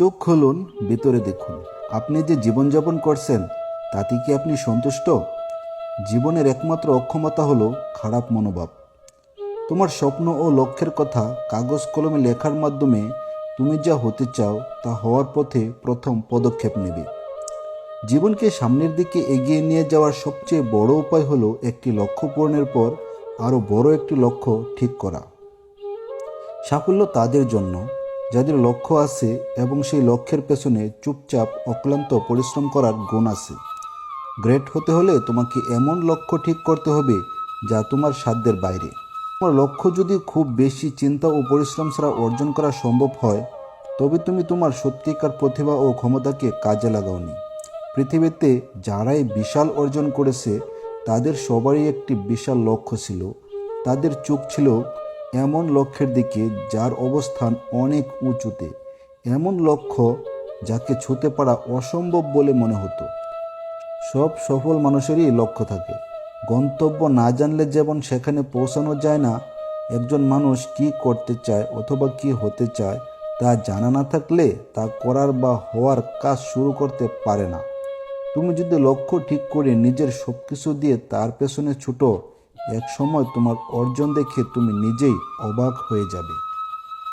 চোখ খুলুন, ভিতরে দেখুন। আপনি যে জীবনযাপন করছেন, তাতে কি আপনি সন্তুষ্ট? জীবনের একমাত্র অক্ষমতা হলো খারাপ মনোভাব। তোমার স্বপ্ন ও লক্ষ্যের কথা কাগজ কলমে লেখার মাধ্যমে তুমি যা হতে চাও, তা হওয়ার পথে প্রথম পদক্ষেপ নেবে। জীবনকে সামনের দিকে এগিয়ে নিয়ে যাওয়ার সবচেয়ে বড় উপায় হলো একটি লক্ষ্য পূরণের পর আরও বড় একটি লক্ষ্য ঠিক করা। সাফল্য তাদের জন্য। যাদের লক্ষ্য আছে এবং সেই লক্ষ্যের পেছনে চুপচাপ অক্লান্ত পরিশ্রম করার গুণ আছে। গ্রেট হতে হলে তোমাকে এমন লক্ষ্য ঠিক করতে হবে যা তোমার সাধ্যের বাইরে। তোমার লক্ষ্য যদি খুব বেশি চিন্তা ও পরিশ্রম ছাড়া অর্জন করা সম্ভব হয়, তবে তুমি তোমার সত্যিকার প্রতিভা ও ক্ষমতাকে কাজে লাগাওনি। পৃথিবীতে যারাই বিশাল অর্জন করেছে, তাদের সবারই একটি বিশাল লক্ষ্য ছিল। তাদের চোখ ছিল এমন লক্ষ্যের দিকে যার অবস্থান অনেক উঁচুতে, এমন লক্ষ্য যাকে ছুতে পারা অসম্ভব বলে মনে হতো। সব সফল মানুষেরই লক্ষ্য থাকে। গন্তব্য না জানলে যেমন সেখানে পৌঁছানো যায় না, একজন মানুষ কি করতে চায় অথবা কি হতে চায় তা জানা না থাকলে তা করার বা হওয়ার কাজ শুরু করতে পারে না। তুমি যদি লক্ষ্য ঠিক করে নিজের সব কিছু দিয়ে তার পেছনে ছুটো এক সময় তোমার অর্জন দেখে তুমি নিজেই অবাক হয়ে যাবে।